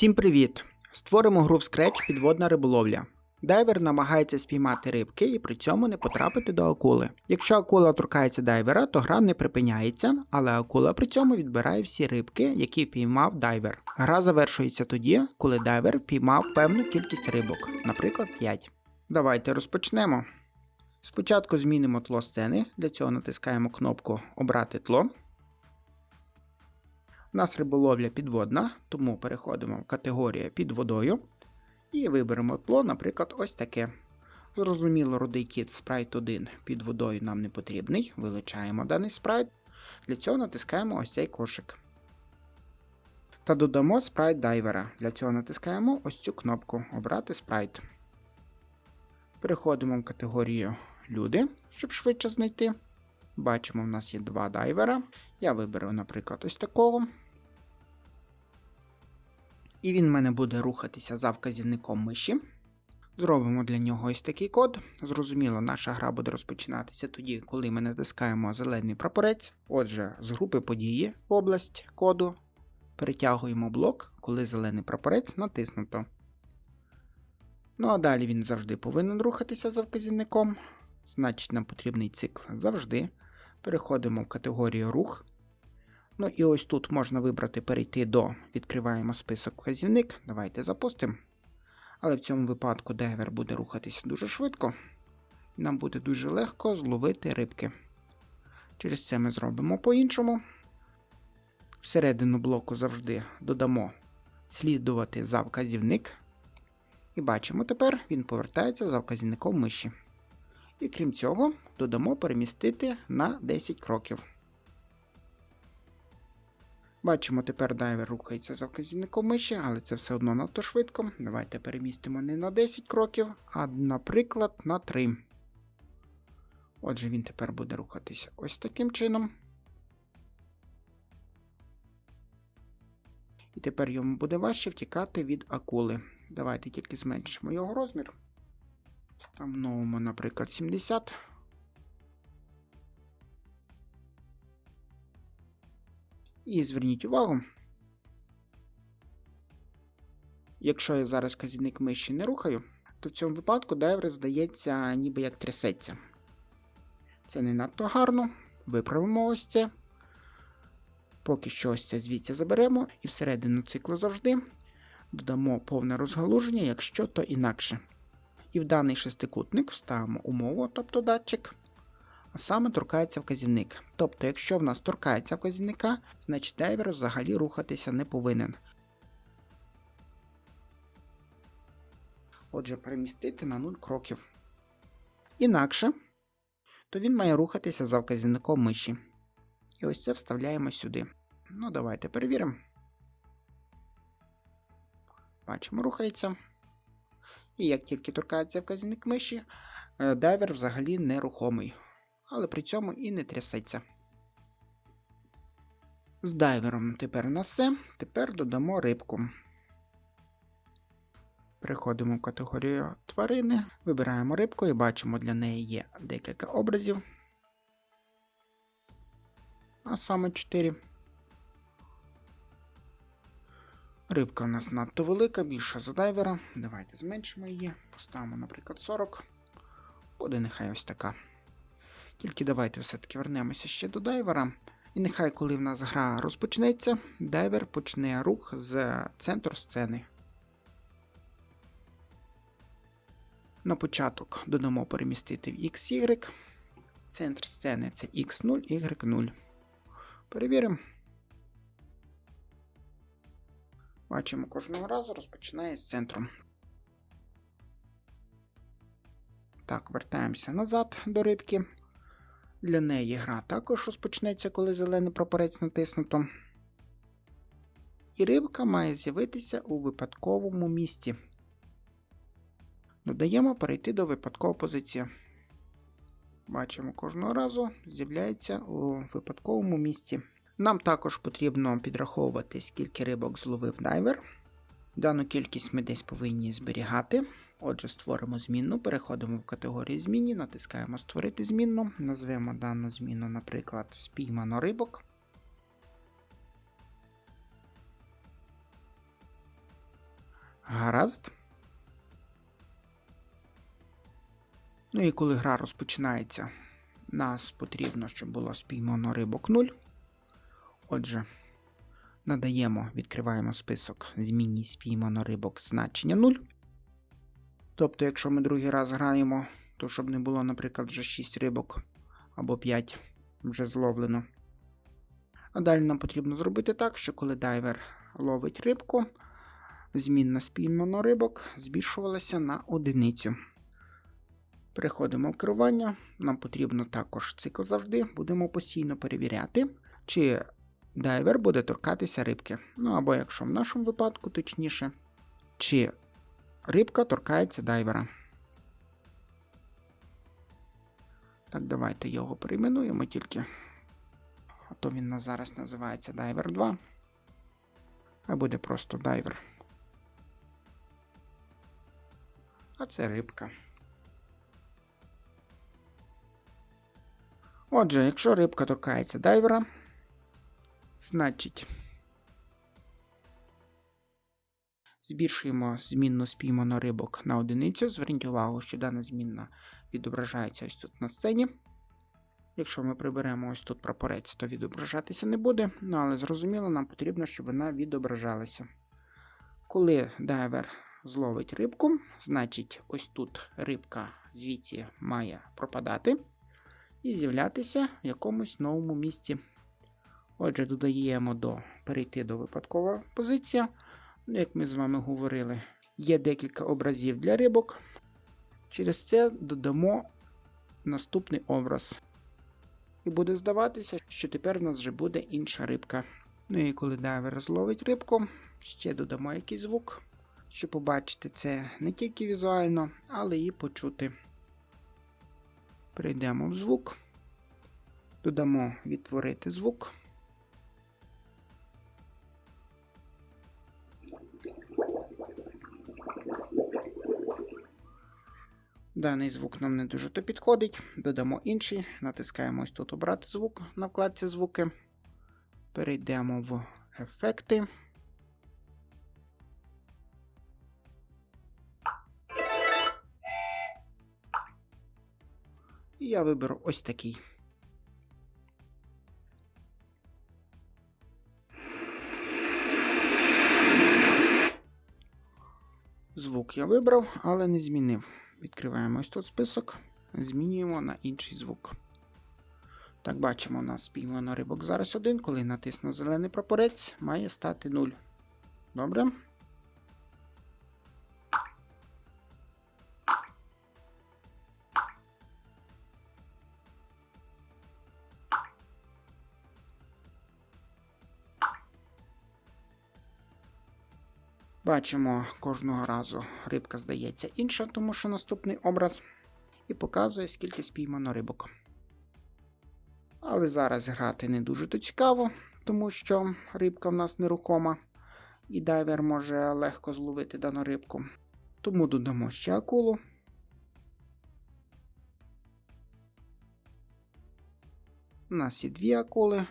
Всім привіт! Створимо гру в Scratch підводна риболовля. Дайвер намагається спіймати рибки і при цьому не потрапити до акули. Якщо акула торкається дайвера, то гра не припиняється, але акула при цьому відбирає всі рибки, які піймав дайвер. Гра завершується тоді, коли дайвер піймав певну кількість рибок, наприклад 5. Давайте розпочнемо. Спочатку змінимо тло сцени, для цього натискаємо кнопку Обрати тло. У нас риболовля підводна, тому переходимо в категорію під водою і виберемо тло, наприклад, ось таке. Зрозуміло, рудий кіт спрайт 1 під водою нам не потрібний. Вилучаємо даний спрайт. Для цього натискаємо ось цей кошик. Та додамо спрайт дайвера. Для цього натискаємо ось цю кнопку Обрати спрайт. Переходимо в категорію Люди, щоб швидше знайти. Бачимо, в нас є два дайвера. Я виберу, наприклад, ось такого. І він в мене буде рухатися за вказівником миші. Зробимо для нього ось такий код. Зрозуміло, наша гра буде розпочинатися тоді, коли ми натискаємо зелений прапорець. Отже, з групи події в область коду перетягуємо блок, коли зелений прапорець натиснуто. Ну а далі він завжди повинен рухатися за вказівником. Значить, нам потрібний цикл завжди. Переходимо в категорію рух. Ну і ось тут можна вибрати перейти до. Відкриваємо список вказівник. Давайте запустимо. Але в цьому випадку дайвер буде рухатися дуже швидко. Нам буде дуже легко зловити рибки. Через це ми зробимо по-іншому. Всередину блоку завжди додамо слідувати за вказівник. І бачимо тепер, він повертається за вказівником миші. І крім цього, додамо перемістити на 10 кроків. Бачимо, тепер дайвер рухається за вказівником миші, але це все одно надто швидко. Давайте перемістимо не на 10 кроків, а, наприклад, на 3. Отже, він тепер буде рухатися ось таким чином. І тепер йому буде важче втікати від акули. Давайте тільки зменшимо його розмір. Встановимо, наприклад, 70. І зверніть увагу. Якщо я зараз казівник миші не рухаю, то в цьому випадку дайвер здається, ніби як трясеться. Це не надто гарно. Виправимо ось це. Поки що ось це звідси заберемо і всередину циклу завжди додамо повне розгалуження, якщо то інакше. І в даний шестикутник вставимо умову, тобто датчик, а саме торкається вказівник. Тобто, якщо в нас торкається вказівника, значить дайвер взагалі рухатися не повинен. Отже, перемістити на 0 кроків. Інакше, то він має рухатися за вказівником миші. І ось це вставляємо сюди. Ну, давайте перевіримо. Бачимо, рухається. І як тільки торкається вказівник миші, е, дайвер взагалі нерухомий, але при цьому і не трясеться. З дайвером тепер у нас все. Тепер додамо рибку. Переходимо в категорію тварини, вибираємо рибку і бачимо, для неї є декілька образів. А саме 4. Рибка у нас надто велика, більша за дайвера. Давайте зменшимо її. Поставимо, наприклад, 40. Буде нехай ось така. Тільки давайте все-таки вернемося ще до дайвера. І нехай, коли в нас гра розпочнеться, дайвер почне рух з центру сцени. На початок додамо перемістити в XY. Центр сцени це X0, Y0. Перевіримо. Бачимо, кожного разу розпочинає з центру. Так, вертаємося назад до рибки. Для неї гра також розпочнеться, коли зелений прапорець натиснуто. І рибка має з'явитися у випадковому місці. Додаємо перейти до випадкової позиції. Бачимо, кожного разу з'являється у випадковому місці. Нам також потрібно підраховувати, скільки рибок зловив дайвер. Дану кількість ми десь повинні зберігати. Отже, створимо змінну, переходимо в категорію змінні, натискаємо Створити змінну, назвемо дану зміну, наприклад, спіймано рибок. Гаразд. Ну і коли гра розпочинається, нас потрібно, щоб було спіймано рибок 0. Отже, надаємо, відкриваємо список змінні спіймано рибок значення 0. Тобто, якщо ми другий раз граємо, то щоб не було, наприклад, вже 6 рибок або 5 вже зловлено. А далі нам потрібно зробити так, що коли дайвер ловить рибку, змінна спіймано рибок збільшувалася на одиницю. Переходимо в керування. Нам потрібно також цикл завжди. Будемо постійно перевіряти, чи дайвер буде торкатися рибки. Ну або якщо в нашому випадку, точніше, чи рибка торкається дайвера. Так, давайте його перейменуємо тільки. А то він нас зараз називається Diver 2. А буде просто дайвер. А це рибка. Отже, якщо рибка торкається дайвера, значить збільшуємо змінну спіймано рибок на одиницю. Зверніть увагу, що дана змінна відображається ось тут на сцені. Якщо ми приберемо ось тут прапорець, то відображатися не буде, ну але зрозуміло, нам потрібно, щоб вона відображалася. Коли дайвер зловить рибку, значить ось тут рибка звідси має пропадати і з'являтися в якомусь новому місці. Отже, додаємо до перейти до випадкова позиція. Ну, як ми з вами говорили, є декілька образів для рибок. Через це додамо наступний образ. І буде здаватися, що тепер в нас вже буде інша рибка. Ну і коли дайвер зловить рибку, ще додамо якийсь звук, щоб побачити це не тільки візуально, але і почути. Перейдемо в звук, додамо відтворити звук. Даний звук нам не дуже то підходить. Додамо інший, натискаємо ось тут обрати звук на вкладці звуки. Перейдемо в ефекти. І я виберу ось такий. Звук я вибрав, але не змінив. Відкриваємо ось тут список, змінюємо на інший звук. Так, бачимо, у нас спіймано рибок зараз один. Коли натисну зелений прапорець, має стати 0. Добре. Бачимо, кожного разу рибка здається інша, тому що наступний образ, і показує, скільки спіймано рибок. Але зараз грати не дуже то цікаво, тому що рибка в нас нерухома, і дайвер може легко зловити дану рибку. Тому додамо ще акулу. У нас є дві акули.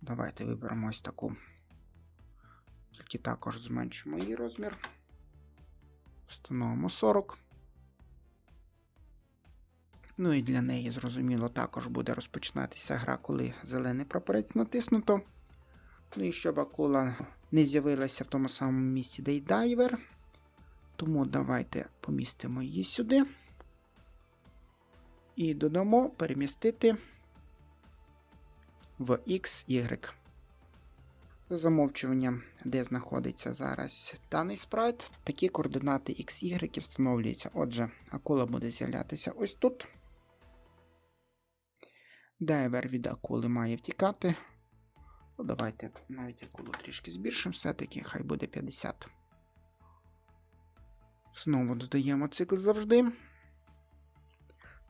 Давайте виберемо ось таку. Тільки також зменшимо її розмір. Встановимо 40. Ну і для неї, зрозуміло, також буде розпочинатися гра, коли зелений прапорець натиснуто. Ну і щоб акула не з'явилася в тому самому місці, де й дайвер. Тому давайте помістимо її сюди. І додамо перемістити в XY. За замовчуванням, де знаходиться зараз даний спрайт, такі координати X, Y встановлюються. Отже, акула буде з'являтися ось тут. Дайвер від акули має втікати. Ну, Давайте навіть акулу трішки збільшимо, все-таки хай буде 50. Знову додаємо цикл завжди.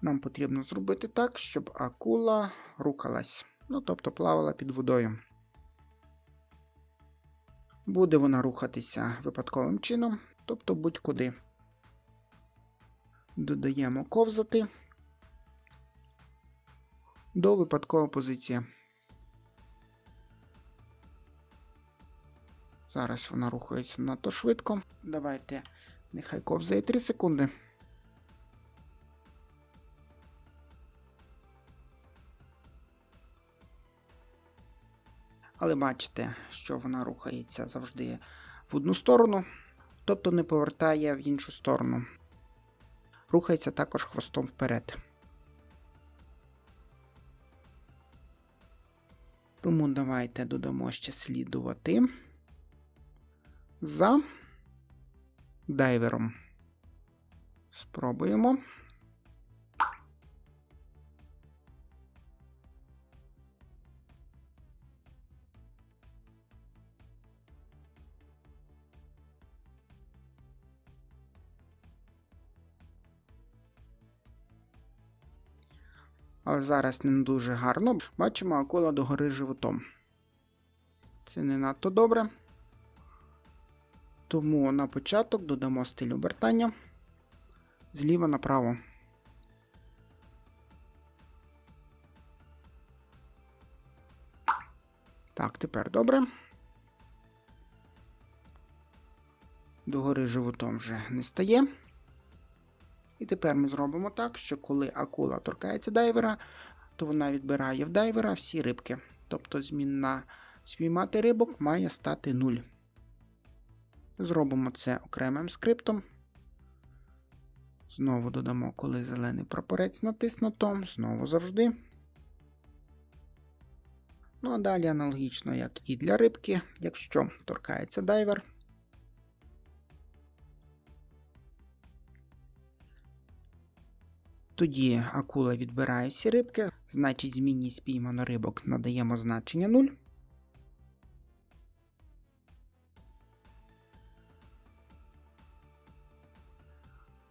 Нам потрібно зробити так, щоб акула рухалась, ну тобто плавала під водою. Буде вона рухатися випадковим чином, тобто будь-куди. Додаємо ковзати до випадкової позиції. Зараз вона рухається надто швидко. Давайте, нехай ковзає 3 секунди. Але бачите, що вона рухається завжди в одну сторону, тобто не повертає в іншу сторону. Рухається також хвостом вперед. Тому давайте додамо ще слідувати за дайвером. Спробуємо. Але зараз не дуже гарно. Бачимо акула догори животом. Це не надто добре. Тому на початок додамо стиль обертання зліва направо. Так, тепер добре. Догори животом вже не стає. І тепер ми зробимо так, що коли акула торкається дайвера, то вона відбирає в дайвера всі рибки. Тобто змінна спіймати рибок має стати 0. Зробимо це окремим скриптом. Знову додамо, коли зелений прапорець натиснуто, знову завжди. Ну а далі аналогічно, як і для рибки, якщо торкається дайвер. Тоді акула відбирає всі рибки, значить змінні спіймано рибок надаємо значення 0.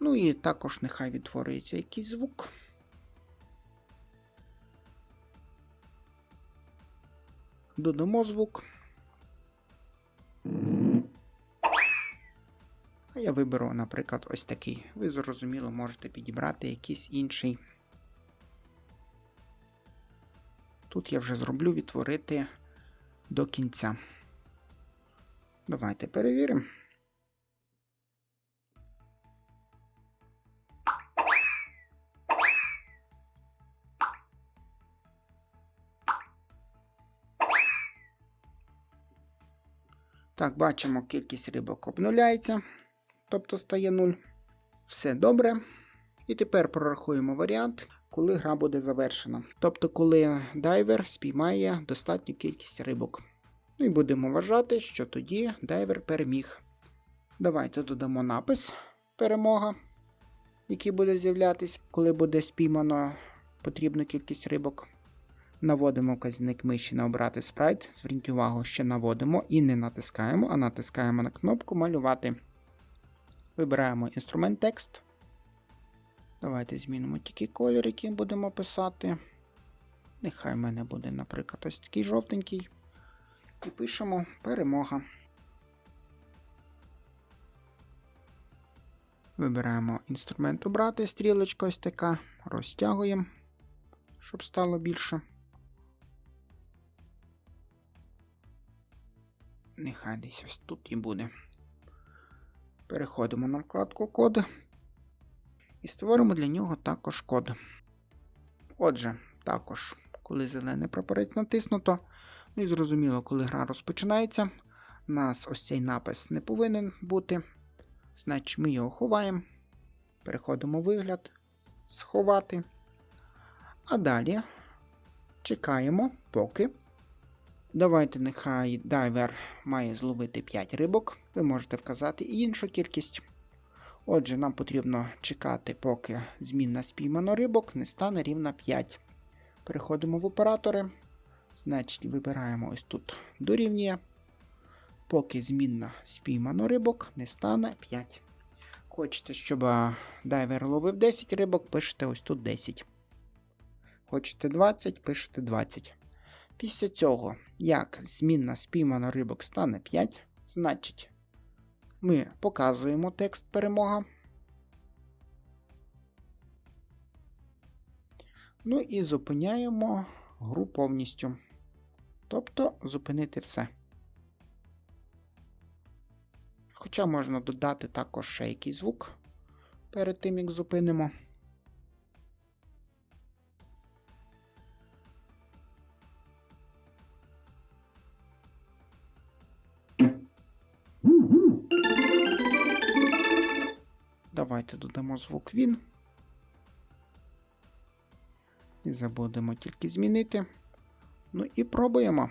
Ну і також нехай відтворюється якийсь звук. Додамо звук. А я виберу, наприклад, ось такий. Ви зрозуміло можете підібрати якийсь інший. Тут я вже зроблю відтворити до кінця. Давайте перевіримо. Так, бачимо, кількість рибок обнуляється, тобто стає 0. Все добре. І тепер прорахуємо варіант, коли гра буде завершена. Тобто, коли дайвер спіймає достатню кількість рибок. Ну і будемо вважати, що тоді дайвер переміг. Давайте додамо напис перемога, який буде з'являтися, коли буде спіймано потрібну кількість рибок. Наводимо вказівник миші на обрати спрайт. Зверніть увагу, що наводимо і не натискаємо, а натискаємо на кнопку малювати. Вибираємо інструмент текст. Давайте змінимо тільки колір, який будемо писати. Нехай в мене буде, наприклад, ось такий жовтенький. І пишемо перемога. Вибираємо інструмент обрати, стрілочка ось така, розтягуємо, щоб стало більше. Нехай десь ось тут і буде. Переходимо на вкладку код і створимо для нього також код. Отже, також, коли зелений прапорець натиснуто, ну і зрозуміло, коли гра розпочинається, у нас ось цей напис не повинен бути. Значить, ми його ховаємо. Переходимо в вигляд, сховати. А далі чекаємо, поки. Давайте нехай дайвер має зловити 5 рибок. Ви можете вказати і іншу кількість. Отже, нам потрібно чекати, поки змінна спіймано рибок не стане рівна 5. Переходимо в оператори. Значить, вибираємо ось тут дорівнює. Поки змінна спіймано рибок не стане 5. Хочете, щоб дайвер ловив 10 рибок, пишете ось тут 10. Хочете 20, пишете 20. Після цього, як змінна спіймано рибок стане 5, значить, ми показуємо текст перемога. Ну і зупиняємо гру повністю. Тобто зупинити все. Хоча можна додати також ще якийсь звук перед тим, як зупинимо. Давайте додамо звук він. І забудемо тільки змінити. Ну і пробуємо.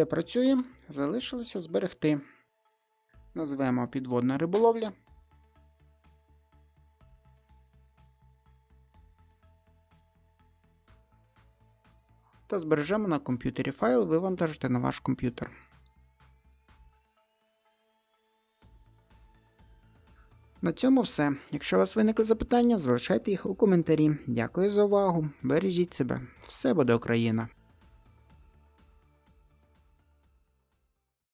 Все працює, залишилося зберегти. Назвемо підводна риболовля. Та збережемо на комп'ютері файл, вивантажите на ваш комп'ютер. На цьому все. Якщо у вас виникли запитання, залишайте їх у коментарі. Дякую за увагу. Бережіть себе. Все буде Україна!